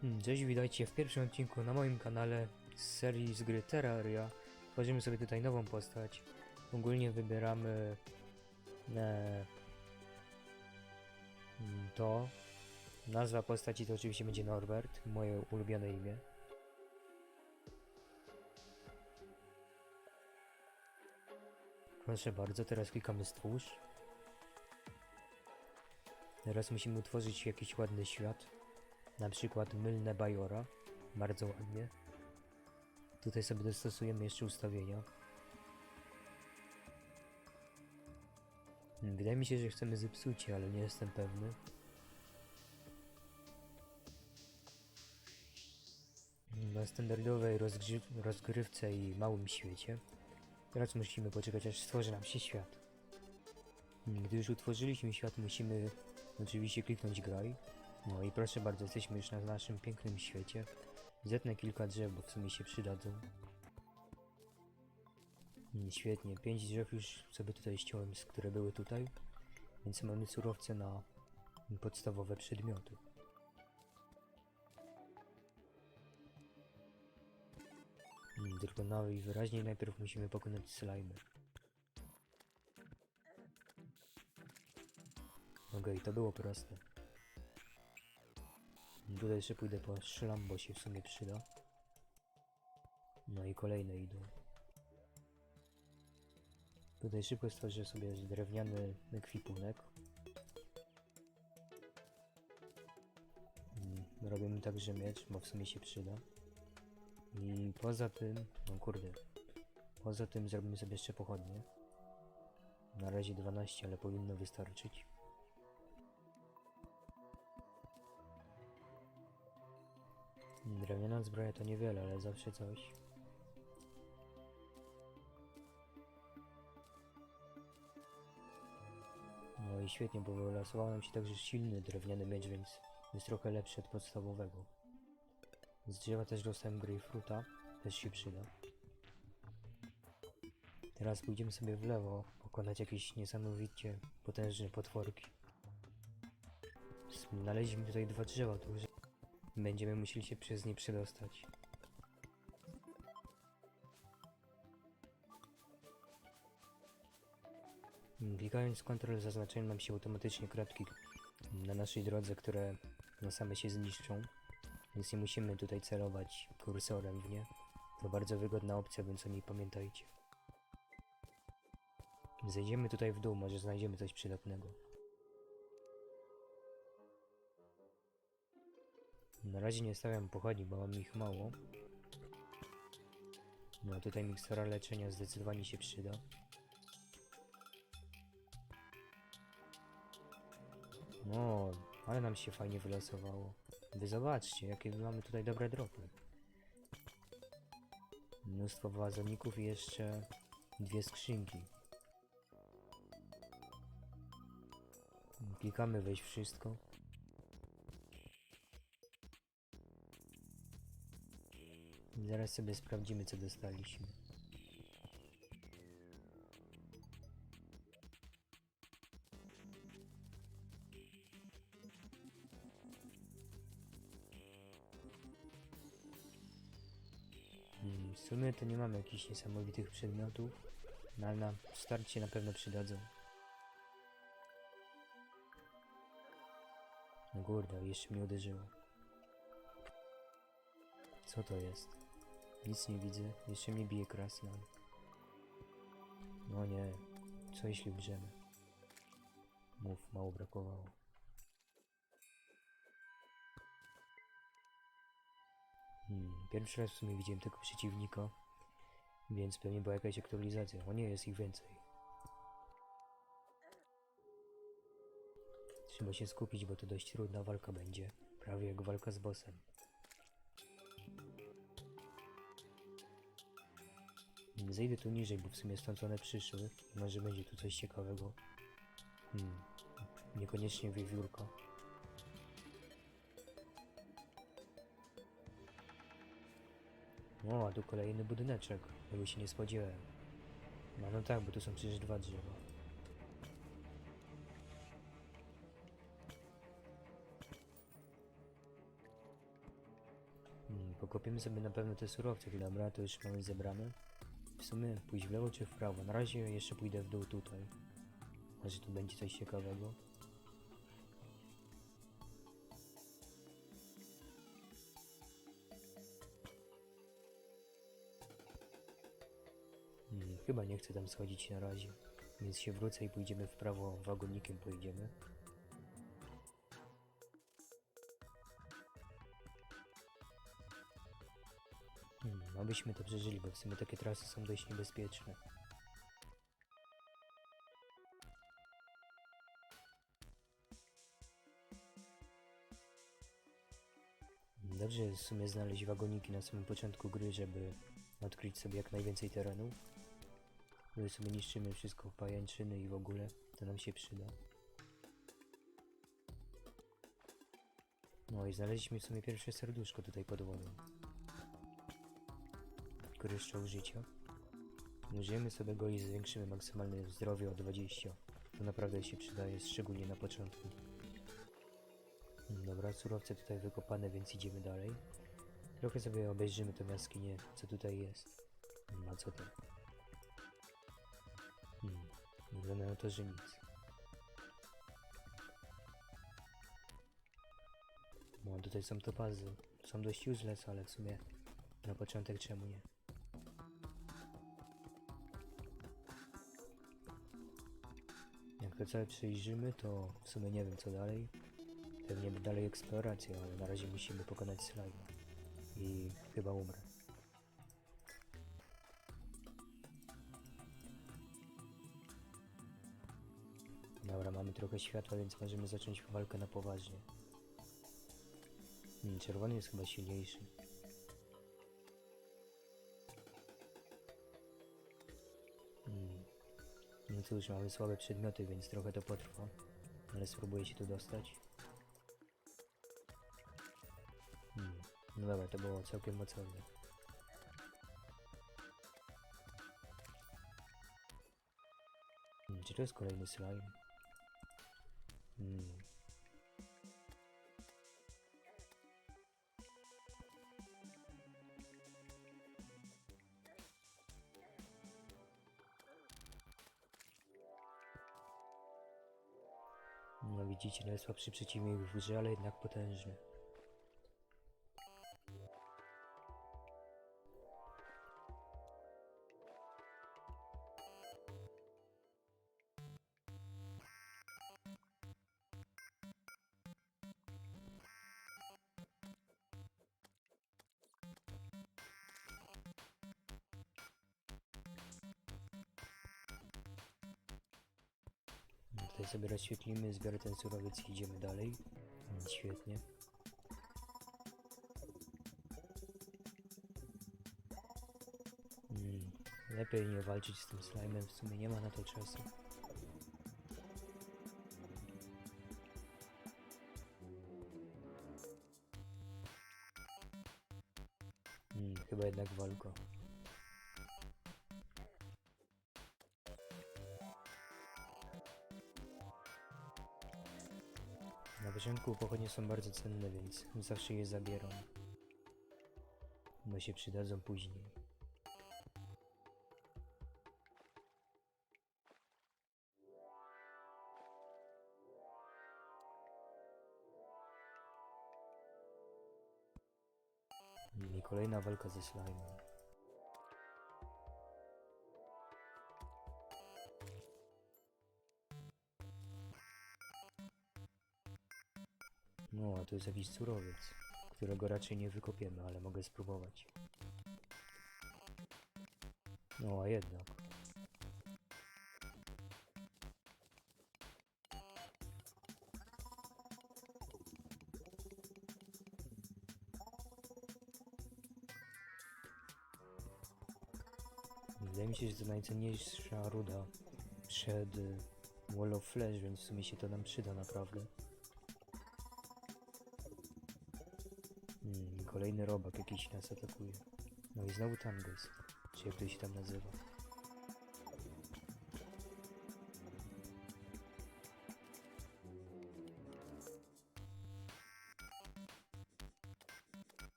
Hmm, Cześć, witajcie w pierwszym odcinku na moim kanale z serii z gry Terraria. Tworzymy sobie tutaj nową postać. Ogólnie wybieramy e, mm, to. Nazwa postaci to oczywiście będzie Norbert, moje ulubione imię. Proszę bardzo, teraz klikamy stwórz. Teraz musimy utworzyć jakiś ładny świat. Na przykład mylne Bajora. Bardzo ładnie. Tutaj sobie dostosujemy jeszcze ustawienia. Hmm, Wydaje mi się, że chcemy zepsucie, ale nie jestem pewny. Na standardowej rozgrywce i małym świecie. Teraz musimy poczekać aż stworzy nam się świat. Hmm, Gdy już utworzyliśmy świat, musimy oczywiście kliknąć graj. No i proszę bardzo, jesteśmy już na naszym pięknym świecie. Zetnę kilka drzew, bo w sumie się przydadzą. Świetnie, pięć drzew już sobie tutaj ściąłem, z które były tutaj. Więc mamy surowce na podstawowe przedmioty. No i wyraźniej najpierw musimy pokonać slimy. Okej, to było proste. Tutaj jeszcze pójdę po szlam, bo się w sumie przyda. No i kolejne idą. Tutaj szybko stworzę sobie drewniany ekwipunek. Mm, Robimy także miecz, bo w sumie się przyda. I poza tym, no kurde, poza tym zrobimy sobie jeszcze pochodnie. Na razie 12, ale powinno wystarczyć. Drewniana zbroja to niewiele, ale zawsze coś. No i świetnie, bo wylosował nam się także silny drewniany miecz, więc jest trochę lepszy od podstawowego. Z drzewa też dostałem grejpfruta, też się przyda. Teraz pójdziemy sobie w lewo, pokonać jakieś niesamowicie potężne potworki. Znaleźliśmy tutaj dwa drzewa duże. Będziemy musieli się przez nie przedostać. Klikając Ctrl zaznaczają nam się automatycznie kratki na naszej drodze, które no same się zniszczą. Więc nie musimy tutaj celować kursorem w nie. To bardzo wygodna opcja, więc o niej pamiętajcie. Zejdziemy tutaj w dół, może znajdziemy coś przydatnego. Na razie nie stawiam pochodni, bo mam ich mało. No tutaj mikstura leczenia zdecydowanie się przyda. No, ale nam się fajnie wylosowało. Wy zobaczcie, jakie mamy tutaj dobre dropy. Mnóstwo wazoników i jeszcze dwie skrzynki. Klikamy wejść wszystko. Zaraz sobie sprawdzimy, co dostaliśmy. Hmm, W sumie to nie mamy jakichś niesamowitych przedmiotów, no ale na starcie na pewno przydadzą. No kurde, jeszcze mnie uderzyło. Co to jest? Nic nie widzę, jeszcze mnie bije krasnal. No nie, co jeśli umrzemy? Mów, mało brakowało. Hmm, pierwszy raz w sumie widziałem tego przeciwnika, więc pewnie była jakaś aktualizacja. O nie, jest ich więcej. Trzeba się skupić, bo to dość trudna walka będzie. Prawie jak walka z bossem. Zejdę tu niżej, bo w sumie stąd one przyszły. Może będzie tu coś ciekawego. Hmm. Niekoniecznie wiewiórka. O, a tu kolejny budyneczek. Tego się nie spodziewałem. No, no tak, bo tu są przecież dwa drzewa. Pokopiemy sobie na pewno te surowce, dobra, to już mamy zebrane. W sumie pójść w lewo czy w prawo? Na razie jeszcze pójdę w dół tutaj. Może tu będzie coś ciekawego. Hmm, chyba nie chcę tam schodzić na razie. Więc się wrócę i pójdziemy w prawo, wagonikiem pojedziemy. Abyśmy to przeżyli, bo w sumie takie trasy są dość niebezpieczne. Dobrze jest w sumie znaleźć wagoniki na samym początku gry, żeby odkryć sobie jak najwięcej terenu. My sobie niszczymy wszystko, pajęczyny i w ogóle, to nam się przyda. No i znaleźliśmy w sumie pierwsze serduszko tutaj pod wodą. Kryształ życia. Użyjemy sobie go i zwiększymy maksymalne zdrowie o 20. To naprawdę się przydaje, szczególnie na początku. Dobra, surowce tutaj wykopane, więc idziemy dalej. Trochę sobie obejrzymy tę jaskinię, co tutaj jest. A co to? Hmm, wygląda na to, że nic. No, tutaj są topazy. Są dość useless, ale w sumie na początek czemu nie? Całe przejrzymy, to w sumie nie wiem co dalej. Pewnie dalej eksploracja, ale na razie musimy pokonać slime. I chyba umrę. Dobra, mamy trochę światła, więc możemy zacząć walkę na poważnie. Hmm, czerwony jest chyba silniejszy. No cóż, mamy słabe przedmioty, więc trochę to potrwa. Ale spróbuję się tu dostać. Hmm. No dobra, to było całkiem mocne. Hmm, czy to jest kolejny slime? Hmm. Widzicie, najsłabszy przeciwnik w grze, ale jednak potężny. Tutaj sobie rozświetlimy, zbiorę ten surowiec i idziemy dalej. Mm, Świetnie. Mm, Lepiej nie walczyć z tym slime'em, w sumie nie ma na to czasu. Mm, chyba jednak walko. Początku pochodnie są bardzo cenne, więc zawsze je zabieram. One się przydadzą później. I kolejna walka ze slime'em. Tu jest jakiś surowiec, którego raczej nie wykopiemy, ale mogę spróbować. No, a jednak. Wydaje mi się, że to najcenniejsza ruda przed Wall of Flash, więc w sumie się to nam przyda naprawdę. Kolejny robak jakiś nas atakuje. No i znowu Tangos, czy jak to się tam nazywa.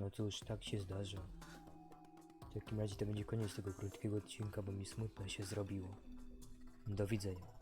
No cóż, tak się zdarza. W takim razie to będzie koniec tego krótkiego odcinka, bo mi smutno się zrobiło. Do widzenia.